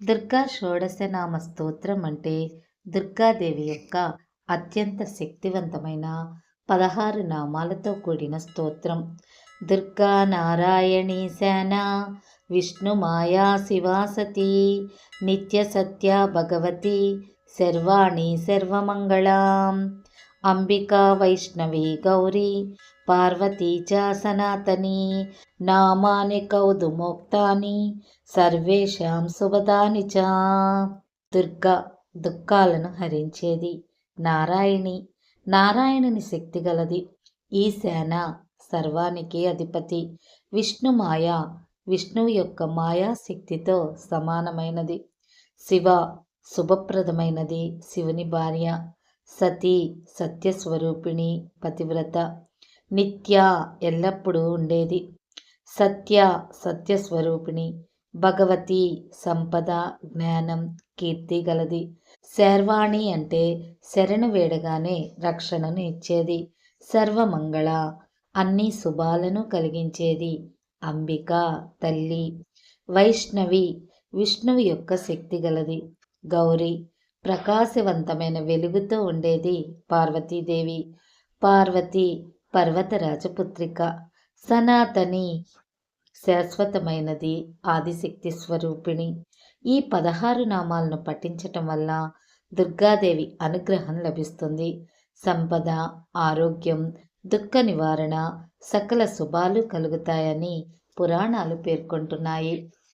దుర్గా షోడశనామ స్తోత్రం అంటే దుర్గాదేవి యొక్క అత్యంత శక్తివంతమైన పదహారు నామాలతో కూడిన స్తోత్రం. దుర్గా నారాయణీ సేన విష్ణు మాయా శివాసతి నిత్య సత్య భగవతి సర్వాణి సర్వమంగళాం. అంబికా వైష్ణవి గౌరీ పార్వతీ చ సనాతని నామాని కౌదుమోక్తాని సర్వేషాం శుభదాని చ. దుర్గా దుఃఖాలను హరించేది నారాయణి. నారాయణుని శక్తి గలది ఈ సేన సర్వానికి అధిపతి. విష్ణు మాయ విష్ణువు యొక్క మాయా శక్తితో సమానమైనది. శివ శుభప్రదమైనది శివుని భార్య. సతీ సత్యస్వరూపిణి పతివ్రత. నిత్య ఎల్లప్పుడూ ఉండేది. సత్య సత్యస్వరూపిణి భగవతి సంపద జ్ఞానం కీర్తి గలది. శర్వాణి అంటే శరణు వేడగానే రక్షణను ఇచ్చేది. సర్వమంగళ అన్ని శుభాలను కలిగించేది. అంబిక తల్లి. వైష్ణవి విష్ణువు యొక్క శక్తి గలది. గౌరీ ప్రకాశవంతమైన వెలుగుతో ఉండేది పార్వతీదేవి. పార్వతి పర్వత రాజపుత్రిక సనాతని శాశ్వతమైనది ఆదిశక్తి స్వరూపిణి. ఈ పదహారు నామాలను పఠించటం వల్ల దుర్గాదేవి అనుగ్రహం లభిస్తుంది. సంపద ఆరోగ్యం దుఃఖ నివారణ సకల శుభాలు కలుగుతాయని పురాణాలు పేర్కొంటున్నాయి.